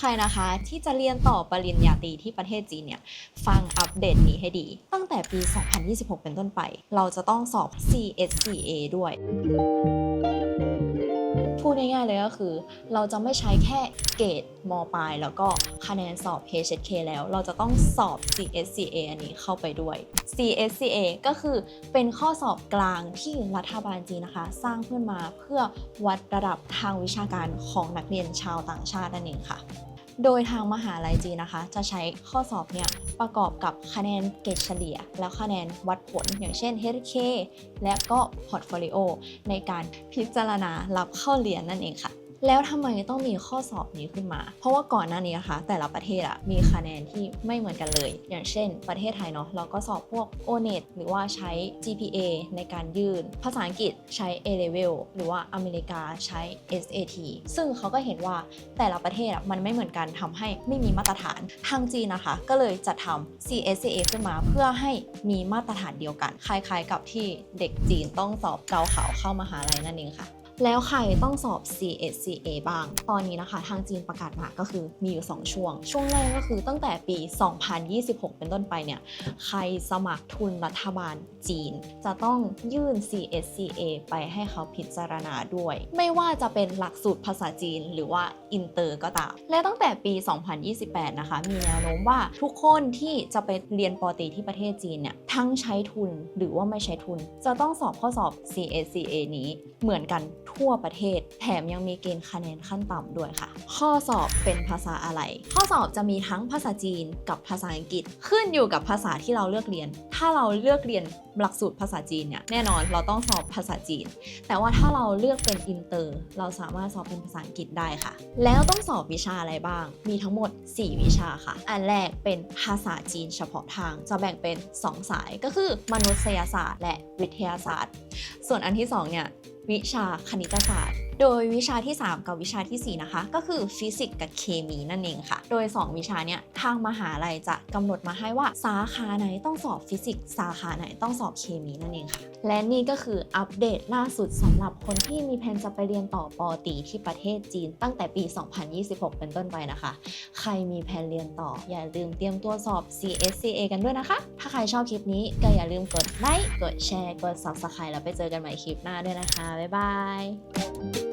ใครนะคะที่จะเรียนต่อปริญญาตรีที่ประเทศจีนเนี่ยฟังอัปเดตนี้ให้ดี ตั้งแต่ปี 2026 เป็นต้นไป เราจะต้องสอบ CSCA ด้วย พูดง่ายๆเลยก็คือ เราจะไม่ใช้แค่เกรดมปลาย แล้วก็คะแนนสอบ HSK แล้ว เราจะต้องสอบ CSCA อันนี้เข้าไปด้วย CSCA ก็คือเป็นข้อสอบกลางที่รัฐบาลจีนนะคะ สร้างขึ้นมาเพื่อวัดระดับทางวิชาการของนักเรียนชาวต่างชาตินั่นเองค่ะ โดยทางมหาลัยจีนนะคะ จะใช้ข้อสอบเนี่ยประกอบกับคะแนนเกรดเฉลี่ย แล้วคะแนนวัดผลอย่างเช่น HK และก็พอร์ตโฟลิโอในการพิจารณารับเข้าเรียนนั่นเองค่ะ แล้วทำไมต้องมีข้อสอบนี้ขึ้นมา เพราะว่าก่อนหน้านี้นะคะแต่ละประเทศอะมีคะแนนที่ไม่เหมือนกันเลย อย่างเช่น ประเทศไทยเนาะเราก็สอบพวก o n e t หรือว่าใช้ GPA ในการยื่น ภาษาอังกฤษใช้ A level หรือว่าอเมริกาใช้ SAT ซึ่งเขาก็เห็นว่าแต่ละประเทศอะมันไม่เหมือนกันทำให้ไม่มีมาตรฐานทางจีนนะคะ ก็เลยจะทำ CSCA ขึ้นมาเพื่อให้มีมาตรฐานเดียวกัน คล้ายๆ กับที่เด็กจีนต้องสอบเกาขาวเข้ามหาลัยนั่นเองค่ะ แล้วใครต้องสอบ CSCA บ้าง ตอนนี้นะคะ ทางจีนประกาศมาก็คือมีอยู่ 2 ช่วง ช่วงแรกก็คือตั้งแต่ปี 2026 เป็นต้นไปเนี่ย ใครสมัครทุนรัฐบาลจีน จะต้องยื่น CSCA ไปให้เขาพิจารณาด้วย ไม่ว่าจะเป็นหลักสูตรภาษาจีนหรือว่าอินเตอร์ก็ตาม และตั้งแต่ปี 2028 นะคะ มีแนวโน้มว่าทุกคนที่จะไปเรียนปอตีที่ประเทศจีนเนี่ย ทั้งใช้ทุนหรือว่าไม่ใช้ทุน จะต้องสอบข้อสอบ CSCA นี้เหมือนกันทั่วประเทศ แถมยังมีเกณฑ์คะแนนขั้นต่ำด้วยค่ะ ข้อสอบเป็นภาษาอะไร ข้อสอบจะมีทั้งภาษาจีนกับภาษาอังกฤษ ขึ้นอยู่กับภาษาที่เราเลือกเรียน ถ้าเราเลือกเรียนหลักสูตรภาษาจีนเนี่ยแน่นอนเราต้องสอบภาษาจีน แต่ว่าถ้าเราเลือกเป็นอินเตอร์ เราสามารถสอบเป็นภาษาอังกฤษได้ค่ะ แล้วต้องสอบวิชาอะไรบ้าง มีทั้งหมด 4 วิชาค่ะ อันแรกเป็นภาษาจีนเฉพาะทาง จะแบ่งเป็น 2 สายก็คือ มนุษยศาสตร์ และวิทยาศาสตร์ ส่วนอันที่2เนี่ย วิชาคณิตศาสตร์ โดยวิชาที่ 3 กับวิชาทีสี่ 4 นะคะ ก็คือฟิสิกส์กับเคมีนั่นเองค่ะ โดย 2 วิชาเนี่ยทางมหาลัยจะกำหนดมาให้ว่าสาขาไหนต้องสอบฟิสิกส์สาขาไหนต้องสอบเคมีนั่นเองค่ะ และนี่ก็คืออัปเดตล่าสุดสำหรับคนที่มีแผนจะไปเรียนต่อปอตีที่ประเทศจีนตั้งแต่ปี 2026 เป็นต้นไปนะคะ ใครมีแผนเรียนต่ออย่าลืมเตรียมตัวสอบ CSCA กันด้วยนะคะ ถ้าใครชอบคลิปนี้ก็อย่าลืมกดไลค์ กดแชร์ กด Subscribe แล้วไปเจอกันใหม่คลิปหน้าด้วยนะคะ บ๊ายบาย